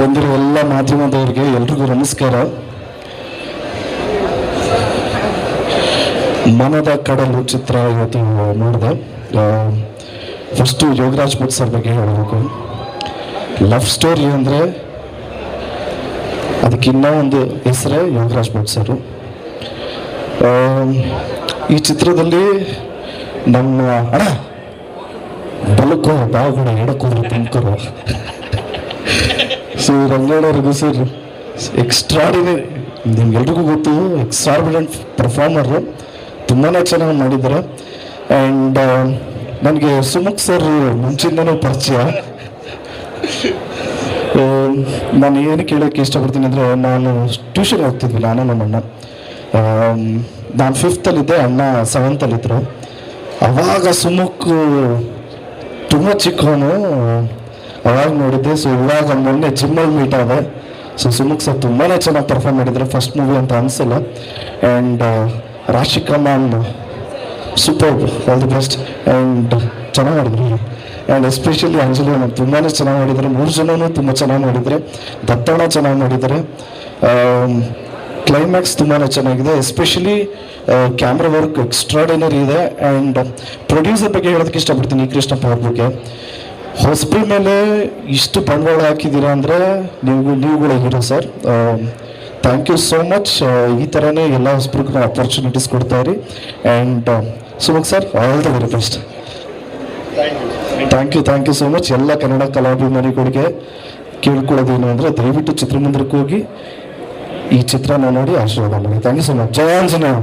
ಬಂದಿರೋ ಎಲ್ಲ ಮಾಧ್ಯಮದವರಿಗೆ ಎಲ್ರಿಗೂ ನಮಸ್ಕಾರ. ಮನದ ಕಡಲು ಚಿತ್ರ ಇವತ್ತು ನೋಡಿದೆ. ಫಸ್ಟು ಯೋಗರಾಜ್ ಭಟ್ ಸರ್ ಬಗ್ಗೆ ಹೇಳಬೇಕು. ಲವ್ ಸ್ಟೋರಿ ಅಂದರೆ ಅದಕ್ಕಿನ್ನ ಒಂದು ಹೆಸರೇ ಯೋಗರಾಜ್ ಭಟ್ ಸರು. ಈ ಚಿತ್ರದಲ್ಲಿ ನಮ್ಮ ಅಣ ಬಲಕೋ ಬಾವುಗಳ ಎಡಕೋ ತಿನ್ಕೋರು ಸೊ ರಂಗಣ್ಣವ್ರಿಗೂ ಸರ್ ಎಕ್ಸ್ಟ್ರಾಡಿನರಿ ನಿಮ್ಗೆಲ್ರಿಗೂ ಗೊತ್ತು ಎಕ್ಸ್ಟ್ರಾಡಿನೆಂಟ್ ಪರ್ಫಾರ್ಮರು ತುಂಬಾ ಚೆನ್ನಾಗಿ ಮಾಡಿದ್ದಾರೆ. ಆ್ಯಂಡ್ ನನಗೆ ಸುಮುಖ್ ಸರ್ ಮುಂಚಿಂದನೂ ಪರಿಚಯ. ಆ, ನಾನು ಏನು ಕೇಳೋಕ್ಕೆ ಇಷ್ಟಪಡ್ತೀನಿ ಅಂದರೆ ನಾನು ಟ್ಯೂಷನ್ ಹೋಗ್ತಿದ್ವಿ ನಾನು ನಮ್ಮ ಅಣ್ಣ. ಆಮ್, ನಾನು ಫಿಫ್ತಲ್ಲಿದ್ದೆ ಅಣ್ಣ ಸೆವೆಂತಲ್ಲಿದ್ದರು ಅವಾಗ ಸುಮುಖ್ ತುಂಬ ಚಿಕ್ಕವನು. ಅವಾಗ ನೋಡಿದ್ದೆ ಸೊ ಇವಾಗ ಮೊನ್ನೆ ಜಿಮ್ಮಲ್ಲಿ ಮೀಟ್ ಆದೆ. ಸೊ ಸುಮುಖ್ ಸರ್ ತುಂಬಾ ಚೆನ್ನಾಗಿ ಪರ್ಫಾರ್ಮ್ ಮಾಡಿದ್ದಾರೆ ಫಸ್ಟ್ ಮೂವಿ ಅಂತ ಅನಿಸಿಲ್ಲ. And Rashika ma'am super all the best and ಚೆನ್ನಾಗಿ ಮಾಡಿದ್ರು. ಆ್ಯಂಡ್ ಎಸ್ಪೆಷಲಿ ಅಂಜಲಿ ಮ್ಯಾಮ್ ತುಂಬಾ ಚೆನ್ನಾಗಿ ಮಾಡಿದ್ದಾರೆ ಮೂರು ಜನನೂ ತುಂಬ ಚೆನ್ನಾಗಿ ಮಾಡಿದ್ದಾರೆ ದತ್ತಣ್ಣ ಚೆನ್ನಾಗಿ ಮಾಡಿದ್ದಾರೆ ಕ್ಲೈಮ್ಯಾಕ್ಸ್ ತುಂಬಾ ಚೆನ್ನಾಗಿದೆ. ಎಸ್ಪೆಷಲಿ ಕ್ಯಾಮ್ರಾ ವರ್ಕ್ ಎಕ್ಸ್ಟ್ರಾಡಿನರಿ ಇದೆ. ಆ್ಯಂಡ್ ಪ್ರೊಡ್ಯೂಸರ್ ಬಗ್ಗೆ ಹೇಳೋದಕ್ಕೆ ಇಷ್ಟಪಡ್ತೀನಿ, ಈ ಕೃಷ್ಣಪ್ಪ ಅವ್ರ ಬಗ್ಗೆ. ಹೊಸಬ್ರ ಮೇಲೆ ಇಷ್ಟು ಬಂಡವಾಳ ಹಾಕಿದ್ದೀರಾ ಅಂದರೆ ನೀವು ನೀವುಗಳು hero sir. Thank you so much ಈ ಥರನೇ ಎಲ್ಲ ಹೊಸಬ್ರಿಗೂ ಅಪರ್ಚುನಿಟೀಸ್ ಕೊಡ್ತಾ ಇರಿ. And ಸುಮಕ್ sir all the very best thank you thank you so much ಎಲ್ಲ ಕನ್ನಡ ಕಲಾಭಿಮಾನಿಗಳಿಗೆ ಕೇಳ್ಕೊಳ್ಳೋದೇನು ಅಂದರೆ ದಯವಿಟ್ಟು ಚಿತ್ರಮಂದಿರಕ್ಕೆ ಹೋಗಿ ಈ ಚಿತ್ರನ ನೋಡಿ ಆಶೀರ್ವಾದ ಮಾಡಿ. ಥ್ಯಾಂಕ್ ಯು ಸೋ ಮಚ್ ಜಯ ಆಂಜನೇಯ.